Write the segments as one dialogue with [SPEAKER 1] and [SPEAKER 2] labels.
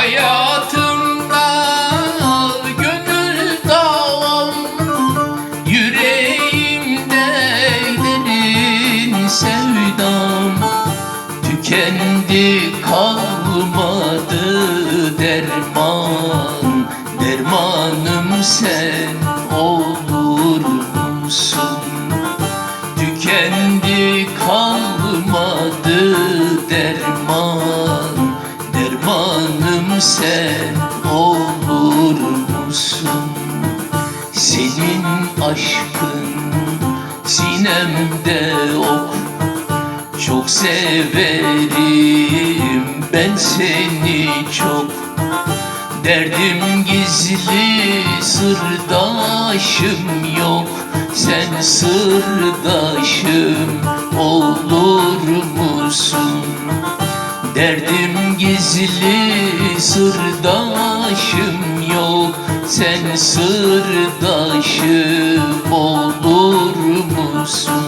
[SPEAKER 1] Hayatımda gönül davam Yüreğimde derin sevdam Tükendi kalmadı derman Dermanım sen olur musun? Tükendi kalmadı derman sen olur musun? Senin aşkın sinemde ok Çok severim ben seni çok Derdim gizli sırdaşım yok Sen sırdaşım olur musun? Derdim gizli sırdaşım yok Sen sırdaşım olur musun?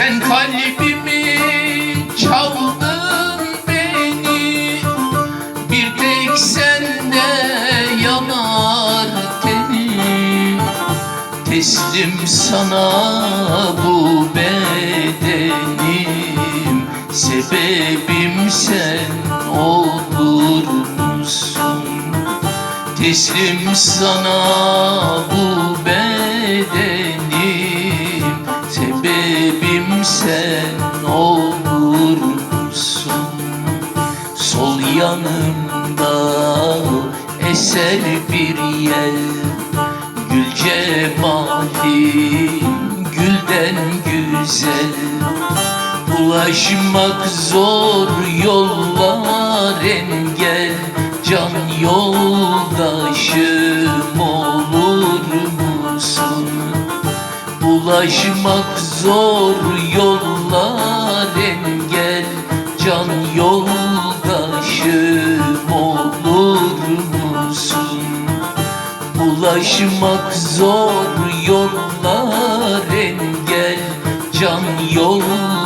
[SPEAKER 1] Sen kalbimi çaldın beni. Bir tek sende yanar tenim Teslim sana bu bedenim. Sebebim sen olur musun? Teslim sana bu bedenim sen olur musun? Sol yanımda eser bir yel Gül cemalin gülden güzel Ulaşmak zor yollar engel Can yoldaşım olur musun? Ulaşmak zor yollar engel Can yoldaşım olur musun? Ulaşmak zor yollar engel Can yoldaşım